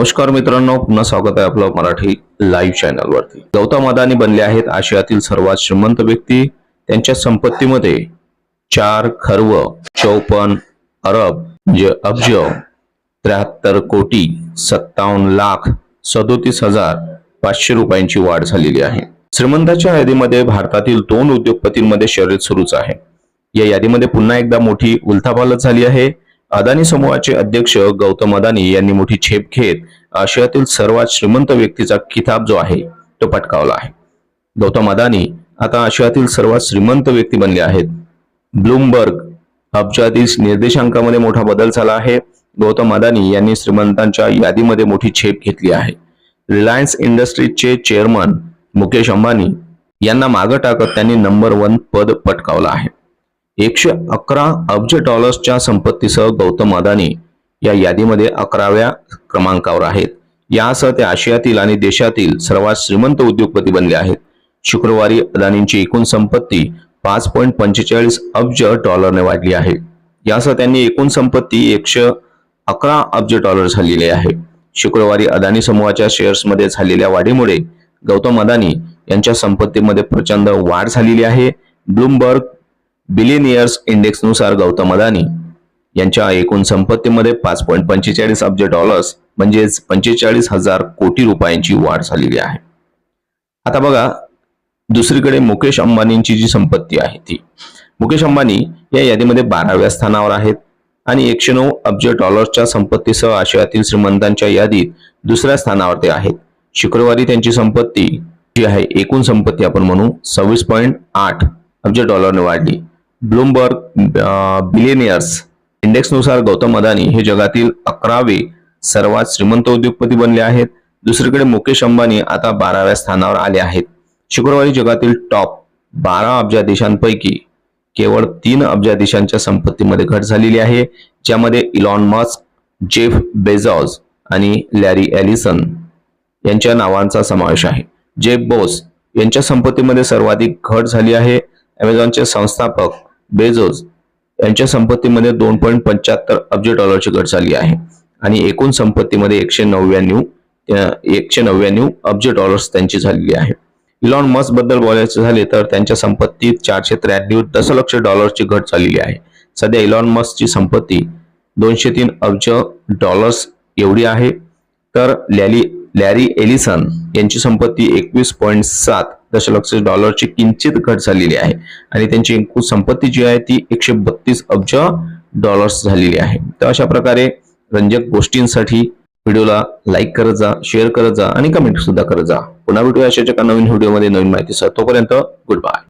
नमस्कार मित्रांनो पुन्हा स्वागत आहे आपलं मराठी लाईव्ह चॅनल वरती. गौतम अदानी बनले आहेत आशियातील सर्वात श्रीमंत व्यक्ती. त्यांच्या संपत्तीमध्ये चार खर्व चौपन्न अरब म्हणजे अब्ज त्र्याहत्तर कोटी सत्तावन्न लाख सदोतीस हजार पाचशे रुपयांची वाढ झालेली आहे. श्रीमंताच्या यादीमध्ये भारतातील दोन उद्योगपतींमध्ये शर्यत सुरूच आहे. या यादीमध्ये पुन्हा एकदा मोठी उलथापालट झाली आहे. अदानी समूहाचे अध्यक्ष गौतम अदानी यांनी मोठी छेप घेत आशियातील सर्वात श्रीमंत व्यक्तीचा किताब जो आहे तो पटकावला आहे. गौतम अदानी आता आशियातील सर्वात श्रीमंत व्यक्ती बनले आहेत. ब्लूमबर्ग अब्जातील निर्देशांकामध्ये मोठा बदल झाला आहे. गौतम अदानी यांनी श्रीमंतांच्या यादीमध्ये मोठी छेप घेतली आहे. रिलायन्स इंडस्ट्रीजचे चेअरमन मुकेश अंबानी यांना मागं टाकत त्यांनी नंबर वन पद पटकावलं आहे. एकशे अकरा अब्ज डॉलर्सच्या संपत्तीसह गौतम अदानी या यादीमध्ये अकराव्या क्रमांकावर आहेत. यासह ते आशियातील आणि देशातील सर्वात श्रीमंत उद्योगपती बनले आहेत. शुक्रवारी अदानींची एकूण संपत्ती पाच पॉईंट पंचेचाळीस अब्ज डॉलरने वाढली आहे. यासह त्यांनी एकूण संपत्ती एकशे अकरा अब्ज डॉलर झालेली आहे. शुक्रवारी अदानी समूहाच्या शेअर्समध्ये झालेल्या वाढीमुळे गौतम अदानी यांच्या संपत्तीमध्ये प्रचंड वाढ झालेली आहे. ब्लूमबर्ग बिलियनियर्स इंडेक्सनुसार गौतम अदानी यांच्या एकूण संपत्तीमध्ये पाच पॉईंट पंचेचाळीस अब्ज डॉलर्स म्हणजेच पंचेचाळीस हजार कोटी रुपयांची वाढ झालेली आहे. आता बघा दुसरीकडे मुकेश अंबानींची जी संपत्ती आहे ती. मुकेश अंबानी या यादीमध्ये बाराव्या स्थानावर आहेत आणि एकशे नऊ अब्ज डॉलर्सच्या संपत्तीसह आशियातील श्रीमंतांच्या यादीत दुसऱ्या स्थानावर ते आहेत. शुक्रवारी त्यांची संपत्ती जी आहे एकूण संपत्ती आपण म्हणू सव्वीस पॉईंट आठ अब्ज डॉलरने वाढली. ब्लूमबर्ग बिलेनियर्स इंडेक्सनुसार गौतम अदानी हे जगातील अकरावे सर्वात श्रीमंत उद्योगपती बनले आहेत. दुसरीकडे मुकेश अंबानी आता बाराव्या स्थानावर आले आहेत. शुक्रवारी जगातील टॉप बारा अब्जा देशांपैकी केवळ तीन अब्जा देशांच्या संपत्तीमध्ये घट झालेली आहे ज्यामध्ये इलॉन मस्क जेफ बेझॉज आणि लॅरी एलिसन यांच्या नावांचा समावेश आहे. जेफ बोस यांच्या संपत्तीमध्ये सर्वाधिक घट झाली आहे. अमेझॉनचे संस्थापक बेझोस यांच्या संपत्तीमध्ये दोन पॉईंट पंच्याहत्तर अब्ज डॉलरची घट झाली आहे. आणि एकूण संपत्तीमध्ये एकशे नव्याण्णव एकशे नव्याण्णव अब्ज डॉलर्स त्यांची झालेली आहे. इलॉन मस्कबद्दल बोलायचे झाले तर त्यांच्या संपत्तीत चारशे त्र्याण्णव दशलक्ष डॉलर्सची घट झालेली आहे. सध्या इलॉन मस्कची संपत्ती दोनशे तीन अब्ज डॉलर्स एवढी आहे. तर लॅली लॅरी एलिसन यांची संपत्ती एकवीस पॉईंट सात दशलक्ष डॉलरची किंचित घट झालेली आहे. आणि त्यांची एकूण संपत्ती जी आहे ती एकशे बत्तीस अब्ज डॉलर्स झालेली आहे. तर अशा प्रकारे रंजक गोष्टींसाठी व्हिडिओला लाईक करत जा शेअर करत जा आणि कमेंट सुद्धा करत जा. पुन्हा भेटूया अशाच्या एका नवीन व्हिडिओमध्ये नवीन माहितीसह. तोपर्यंत गुड बाय.